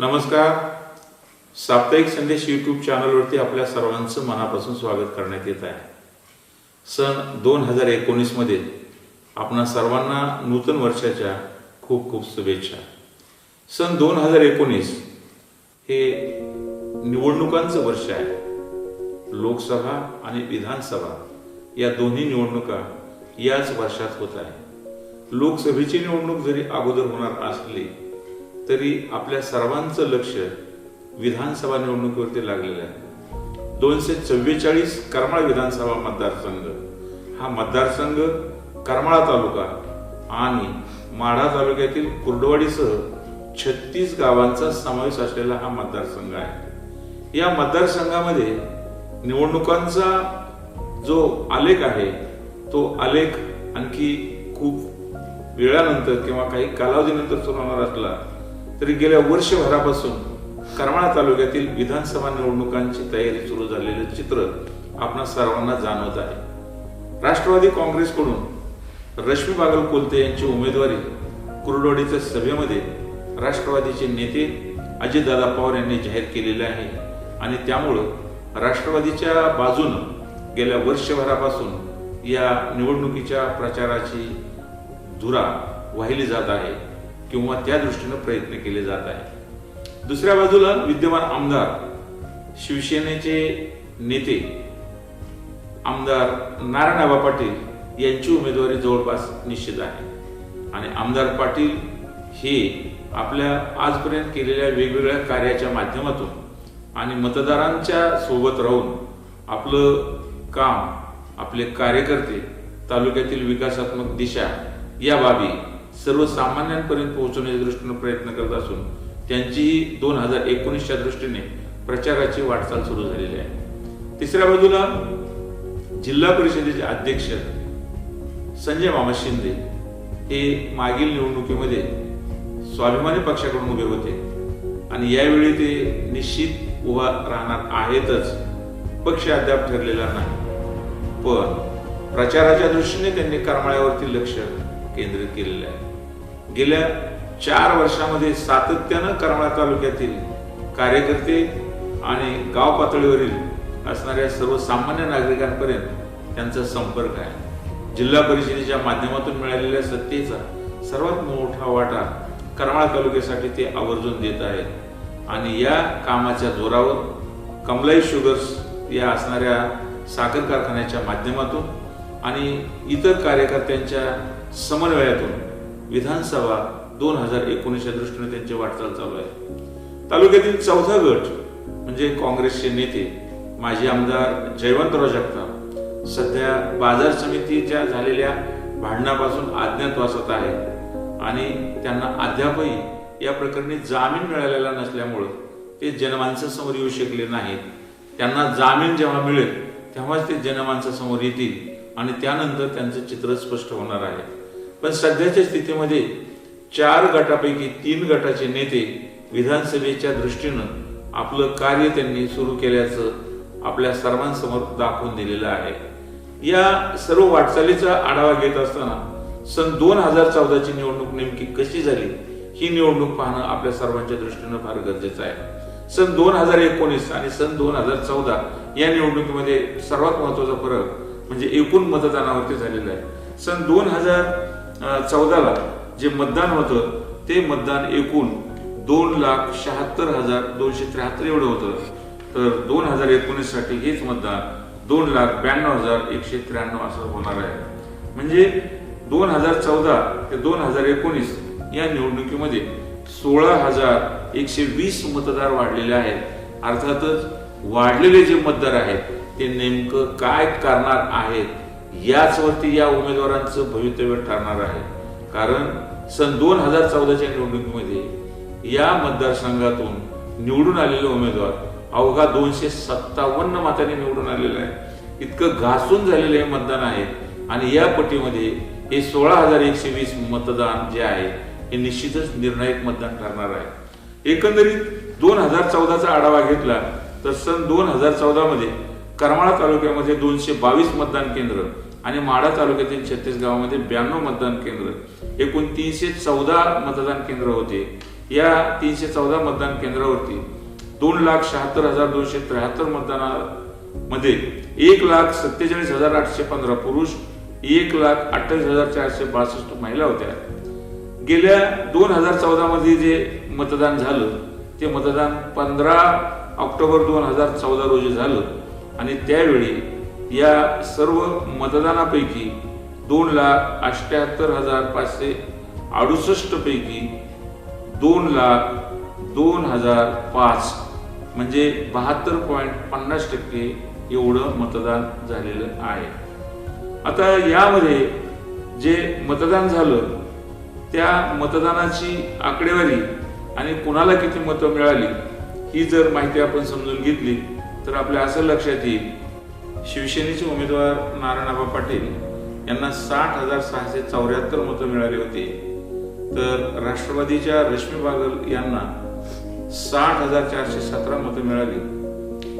नमस्कार. साप्ताहिक संदेश यूट्यूब चॅनलवरती आपल्या सर्वांचं मनापासून स्वागत करण्यात येत आहे. सन दोन हजार एकोणीसमध्ये आपणा सर्वांना नूतन वर्षाच्या खूप खूप शुभेच्छा. सन दोन हजार एकोणीस हे निवडणुकांचं वर्ष आहे. लोकसभा आणि विधानसभा या दोन्ही निवडणुका याच वर्षात होत आहे लोकसभेची निवडणूक जरी अगोदर होणार असली तरी आपल्या सर्वांचं लक्ष विधानसभा निवडणुकीवरती लागलेलं आहे. दोनशे चव्वेचाळीस करमाळ विधानसभा मतदारसंघ. हा मतदारसंघ करमाळा तालुका आणि माढा तालुक्यातील कुर्डवाडीसह छत्तीस गावांचा समावेश असलेला हा मतदारसंघ आहे. या मतदारसंघामध्ये निवडणुकांचा जो आलेख आहे तो आलेख आणखी खूप वेळानंतर किंवा काही कालावधीनंतर सुरू होणार असला तरी गेल्या वर्षभरापासून करमाळा तालुक्यातील विधानसभा निवडणुकांची तयारी सुरू झालेलं चित्र आपणा सर्वांना जाणवत आहे. राष्ट्रवादी काँग्रेसकडून रश्मी बागल कोलते यांची उमेदवारी कुर्डवाडीच्या सभेमध्ये राष्ट्रवादीचे नेते अजितदादा पवार यांनी जाहीर केलेले आहे आणि त्यामुळं राष्ट्रवादीच्या बाजूनं गेल्या वर्षभरापासून या निवडणुकीच्या प्रचाराची धुरा वाहिली जात आहे. किंवा त्या दृष्टीनं प्रयत्न केले जात आहे दुसऱ्या बाजूला विद्यमान आमदार शिवसेनेचे नेते आमदार नारायणबा पाटील यांची उमेदवारी जवळपास निश्चित आहे. आणि आमदार पाटील हे आपल्या आजपर्यंत केलेल्या वेगवेगळ्या कार्याच्या माध्यमातून आणि मतदारांच्या सोबत राहून आपलं काम आपले कार्यकर्ते तालुक्यातील विकासात्मक दिशा या बाबी सर्वसामान्यांपर्यंत पोहोचवण्याच्या दृष्टीने प्रयत्न करत असून त्यांचीही दोन हजार एकोणीसच्या दृष्टीने प्रचाराची वाटचाल सुरू झालेली आहे. तिसऱ्या बाजूला जिल्हा परिषदेचे अध्यक्ष संजय मामा शिंदे हे मागील निवडणुकीमध्ये स्वाभिमानी पक्षाकडून उभे होते आणि यावेळी ते निश्चित उभा राहणार आहेतच पक्ष अद्याप ठरलेला नाही. पण प्रचाराच्या दृष्टीने त्यांनी करमाळ्यावरती लक्ष केंद्रित केलेलं आहे. गेल्या चार वर्षामध्ये सातत्यानं करमाळा तालुक्यातील कार्यकर्ते आणि गाव पातळीवरील असणाऱ्या सर्वसामान्य नागरिकांपर्यंत त्यांचा संपर्क आहे. जिल्हा परिषदेच्या माध्यमातून मिळालेल्या सत्तेचा सर्वात मोठा वाटा करमाळा तालुक्यासाठी ते आवर्जून देत आहेत. आणि या कामाच्या जोरावर कमलाई शुगर्स या असणाऱ्या साखर कारखान्याच्या माध्यमातून आणि इतर कार्यकर्त्यांच्या समन्वयातून विधानसभा दोन हजार एकोणीसच्या दृष्टीने त्यांची वाटचाल चालू आहे. तालुक्यातील चौथा गट म्हणजे काँग्रेसचे नेते माजी आमदार जयवंतराव जगताप. सध्या बाजार समितीच्या झालेल्या भांडणापासून अज्ञातवासात आहे आणि त्यांना अद्यापही या प्रकरणी जामीन मिळालेला नसल्यामुळं ते जनमानसासमोर येऊ शकले नाहीत. त्यांना जामीन जेव्हा मिळेल तेव्हाच ते जनमानसासमोर येतील आणि त्यानंतर त्यांचं चित्र स्पष्ट होणार आहे. पण सध्याच्या स्थितीमध्ये चार गटापैकी तीन गटाचे नेते विधानसभेच्या दृष्टीनं आपलं कार्य त्यांनी सुरू केल्याचं आपल्या सर्वांसमोर दाखवून दिलेलं आहे. या सर्व वाटचालीचा आढावा घेत असताना सन दोन हजार चौदाची निवडणूक नेमकी कशी झाली ही निवडणूक पाहणं आपल्या सर्वांच्या दृष्टीनं फार गरजेचं आहे. सन दोन हजार एकोणीस आणि सन दोन हजार चौदा या निवडणुकीमध्ये सर्वात महत्त्वाचा फरक म्हणजे एकूण मतदानावरती झालेला आहे. सन दोन हजार चौदाला जे मतदान होतं ते मतदान एकूण दोन लाख शहात्तर हजार दोनशे त्र्याहत्तर एवढं होतं. तर दोन हजार एकोणीससाठी हेच मतदान दोन लाख ब्याण्णव हजार एकशे त्र्याण्णव असं होणार आहे. म्हणजे दोन हजार चौदा ते दोन हजार एकोणीस या निवडणुकीमध्ये सोळा हजार एकशे वीस मतदार वाढलेले आहेत. अर्थातच वाढलेले जे मतदार आहेत ते नेमकं काय करणार आहेत? याचवरती या उमेदवारांचं भवितव्य ठरणार आहे. कारण सन दोन हजार चौदाच्या निवडणुकीमध्ये या मतदारसंघातून निवडून आलेले उमेदवार अवघा दोनशे सत्तावन्न मताने निवडून आलेलं आहे इतकं घासून झालेलं हे मतदान आहे आणि या पटीमध्ये हे सोळा हजार एकशे वीस मतदान जे आहे हे निश्चितच निर्णायक मतदान ठरणार आहे. एकंदरीत दोन हजार चौदाचा आढावा घेतला तर सन दोन हजार चौदामध्ये करमाळा तालुक्यामध्ये दोनशे बावीस मतदान केंद्र आणि माढा तालुक्यातील छत्तीस गावामध्ये ब्याण्णव मतदान केंद्र एकूण तीनशे चौदा मतदान केंद्र होते. या तीनशे चौदा मतदान केंद्रावरती दोन लाख शहात्तर हजार दोनशे त्र्याहत्तर मतदानामध्ये एक लाख सत्तेचाळीस हजार आठशे पंधरा पुरुष एक लाख अठ्ठावीस हजार चारशे बासष्ट महिला होत्या. गेल्या दोन हजार चौदा मध्ये जे मतदान झालं ते मतदान पंधरा ऑक्टोबर दोन हजार चौदा रोजी झालं. आणि त्यावेळी या सर्व मतदानापैकी दोन लाख अष्ट्याहत्तर हजार पाचशे अडुसष्ट पैकी दोन लाख दोन हजार पाच म्हणजे बहात्तर पॉईंट पन्नास टक्के एवढं मतदान झालेलं आहे. आता यामध्ये जे मतदान झालं त्या मतदानाची आकडेवारी आणि कुणाला किती मतं मिळाली ही जर माहिती आपण समजून घेतली तर आपल्या असं लक्षात येईल शिवसेनेचे उमेदवार नारायणबा पाटील यांना साठ हजार सहाशे चौऱ्याहत्तर मतं मिळाली होती. तर राष्ट्रवादीच्या रश्मी बागल यांना साठ हजार चारशे सतरा मतं मिळाली.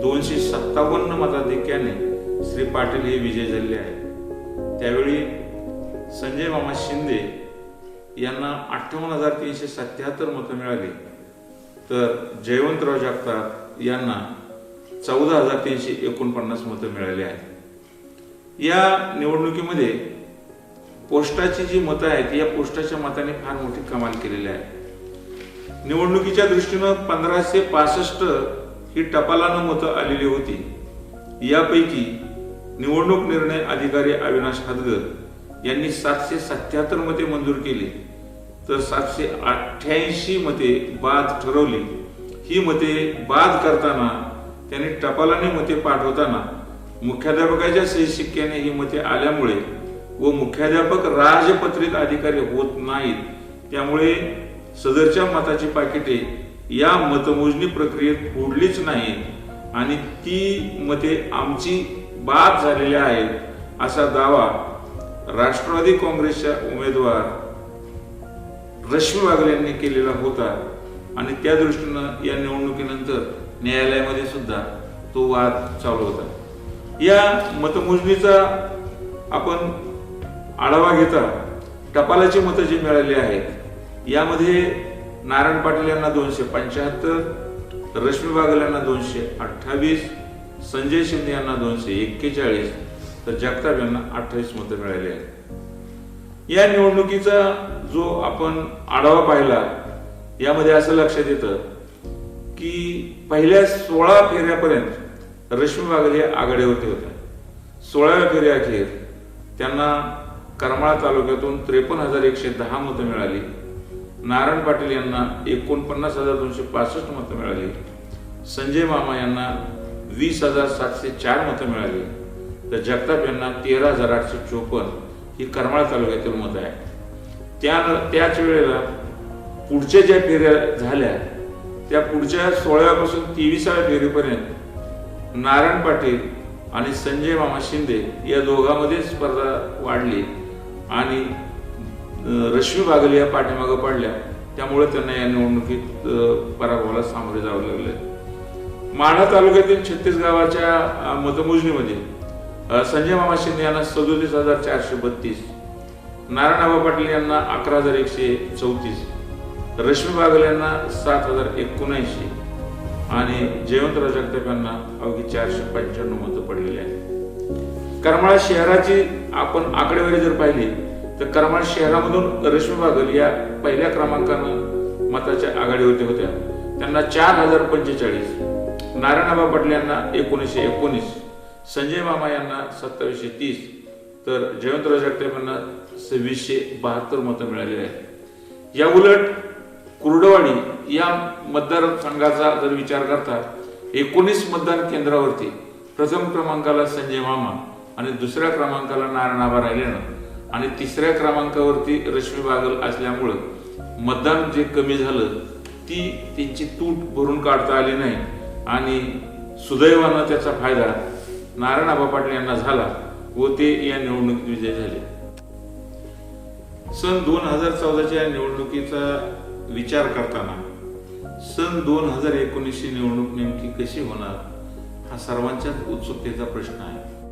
दोनशे सत्तावन्न मताधिक्याने श्री पाटील हे विजय झाले आहेत. त्यावेळी संजय मामा शिंदे यांना अठ्ठावन्न हजार तीनशे सत्याहत्तर मतं मिळाली. तर जयवंतराव जगताप यांना चौदा हजार तीनशे एकोणपन्नास मतं मिळाली आहेत. या निवडणुकीमध्ये पोस्टाची जी मतं आहेत या पोस्टाच्या मताने फार मोठी कमाल केलेली आहे. निवडणुकीच्या दृष्टीनं पंधराशे पासष्ट ही टपालानं मतं आलेली होती. यापैकी निवडणूक निर्णय अधिकारी अविनाश हदगर यांनी सातशे सत्याहत्तर मते मंजूर केली. तर सातशे अठ्ठ्याऐंशी मते बाद ठरवली. ही मते बाद करताना त्यांनी टपालाने मते पाठवताना मुख्याध्यापकाच्या सही ही मते आल्यामुळे व मुख्याध्यापक राजपत्रित अधिकारी होत नाहीत त्यामुळे सदरच्या मताची पाकिटे या मतमोजणी प्रक्रियेत फोडलीच नाहीत आणि ती मते आमची बाद झालेली आहेत असा दावा राष्ट्रवादी काँग्रेसच्या उमेदवार रश्मी बागल यांनी केलेला होता. आणि त्या दृष्टीनं या निवडणुकीनंतर न्यायालयामध्ये सुद्धा तो वाद चालू होता. या मतमोजणीचा आपण आढावा घेता टपालाची मतं जी मिळाली आहेत यामध्ये नारायण पाटील यांना दोनशे पंच्याहत्तर रश्मी बागल यांना दोनशे अठ्ठावीस संजय शिंदे यांना दोनशे एक्केचाळीस तर जगताप यांना अठ्ठावीस मतं मिळाली आहेत. या निवडणुकीचा जो आपण आढावा पाहिला यामध्ये असं लक्षात येतं की पहिल्या सोळा फेऱ्यापर्यंत रश्मी बागल हे आघाडीवरती होत्या सोळाव्या फेऱ्याखेर त्यांना करमाळा तालुक्यातून त्रेपन्न हजार एकशे दहा मतं मिळाली. नारायण पाटील यांना एकोणपन्नास हजार दोनशे पासष्ट मतं मिळाली. संजय मामा यांना वीस हजार सातशे चार मतं मिळाली. तर जगताप यांना तेरा हजार आठशे चोपन्न ही करमाळा तालुक्यातील मतं आहे त्या त्याच वेळेला पुढच्या ज्या फेऱ्या झाल्या त्या पुढच्या सोळाव्यापासून तेविसाव्या फेरीपर्यंत नारायण पाटील आणि संजय मामा शिंदे या दोघांमध्ये स्पर्धा वाढली आणि रश्मी बागल या पाठीमागं पडल्या. त्यामुळे त्यांना या निवडणुकीत पराभवाला सामोरे जावं लागले. माढा तालुक्यातील छत्तीस गावाच्या मतमोजणीमध्ये संजय मामा शिंदे यांना सदोतीस हजार चारशे बत्तीस नारायणबाबा पाटील यांना अकरा हजार एकशे चौतीस रश्मी बागल यांना सात हजार एकोणऐंशी आणि जयवंतराव जगताप यांना अवघी चारशे पंच्याण्णव मतं पडलेली आहेत. करमाळा शहराची आपण आकडेवारी जर पाहिली तर करमाळ शहरामधून रश्मी बागल या पहिल्या क्रमांकानं मताच्या आघाडीवरती होत्या त्यांना चार हजार पंचेचाळीस नारायणबा पाटील यांना एकोणीसशे एकोणीस संजय मामा यांना सत्तावीसशे तीस तर जयवंतराव जगताप यांना सव्वीसशे बहात्तर मतं मिळालेली आहेत. या उलट कुर्डवाडी या मतदारसंघाचा जर विचार करता एकोणीस मतदान केंद्रावरती प्रथम क्रमांकाला संजय मामा आणि दुसऱ्या क्रमांकाला नारायणाबा राहिल्यानं आणि तिसऱ्या क्रमांकावरती रश्मी बागल असल्यामुळं मतदान जे कमी झालं ती त्यांची तूट भरून काढता आली नाही. आणि सुदैवानं त्याचा फायदा नारायणाबा पाटील यांना झाला व ते या निवडणुकीत विजय झाले. सन दोन हजार चौदाच्या या निवडणुकीचा विचार करताना सन दोन हजार एकोणीसची निवडणूक नेमकी कशी होणार हा सर्वांच्याच उत्सुकतेचा प्रश्न आहे.